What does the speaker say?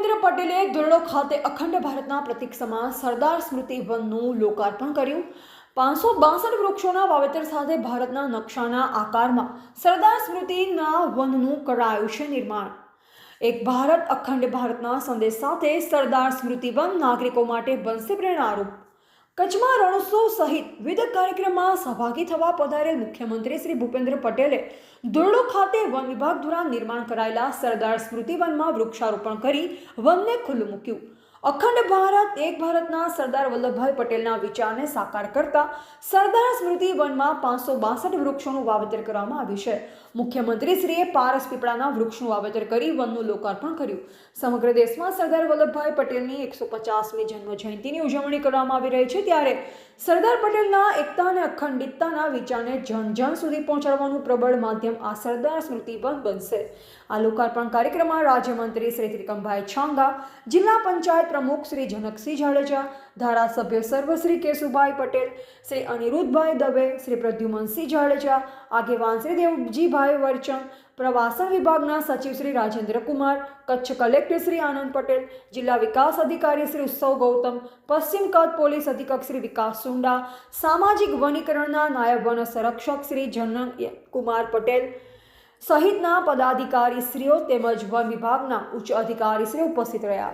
પટેલે ધોરડો ખાતે અખંડ ભારતના પ્રતિક સમાન સરદાર સ્મૃતિ વનનું લોકાર્પણ કર્યું. પાંચસો બાસઠ વૃક્ષોના વાવેતર સાથે ભારતના નકશાના આકારમાં સરદાર સ્મૃતિના વનનું કરાયું છે નિર્માણ. એક ભારત અખંડ ભારતના સંદેશ સાથે સરદાર સ્મૃતિ વન નાગરિકો માટે બનશે પ્રેરણારૂપ. કચ્છમાં રણોત્સવ સહિત વિવિધ કાર્યક્રમમાં સહભાગી થવા પધારેલ મુખ્યમંત્રી શ્રી ભૂપેન્દ્ર પટેલે ધોરડો ખાતે વન વિભાગ દ્વારા નિર્માણ કરાયેલા સરદાર સ્મૃતિ વનમાં વૃક્ષારોપણ કરી વનને ખુલ્લું મૂક્યું. અખંડ ભારત, એક ભારતના સરદાર વલ્લભભાઈ પટેલના વિચારને સાકાર કરતા સરદાર સ્મૃતિ વનમાં પાંચસો બાસઠ વૃક્ષોનું વાવેતર કરવામાં આવ્યું છે. મુખ્યમંત્રીશ્રીએ પારસ પીપળાના વૃક્ષનું વાવેતર કરી વનનું લોકાર્પણ કર્યું. સમગ્ર દેશમાં સરદાર વલ્લભભાઈ પટેલની એકસો પચાસમી જન્મ જયંતિની ઉજવણી કરવામાં આવી રહી છે ત્યારે સરદાર પટેલના એકતા અને અખંડિતતાના વિચારને જન જન સુધી પહોંચાડવાનું પ્રબળ માધ્યમ આ સરદાર સ્મૃતિ વન બનશે. આ લોકાર્પણ કાર્યક્રમમાં રાજ્યમંત્રી શ્રી ત્રિકમભાઈ છાંગા, જિલ્લા પંચાયત પ્રમુખ શ્રી જનકસિંહ જાડેજા, ધારાસભ્ય સર્વશ્રી કેશુભાઈ પટેલ, શ્રી અનિરુદ્ધભાઈ દવે, શ્રી પ્રદ્યુમનસિંહ જાડેજા, આગેવાન શ્રી દેવજીભાઈ વરચંદ પ્રવાસન વિભાગના સચિવ શ્રી રાજેન્દ્ર કુમાર, કચ્છ કલેક્ટર શ્રી આનંદ પટેલ, જિલ્લા વિકાસ અધિકારી શ્રી ઉત્સવ ગૌતમ, પશ્ચિમ કચ્છ પોલીસ અધિક્ષક શ્રી વિકાસ સુંડા, સામાજિક વનીકરણના નાયબ વન સંરક્ષક શ્રી જનન કુમાર પટેલ સહિતના પદાધિકારીશ્રીઓ તેમજ વન વિભાગના ઉચ્ચ અધિકારીશ્રીઓ ઉપસ્થિત રહ્યા.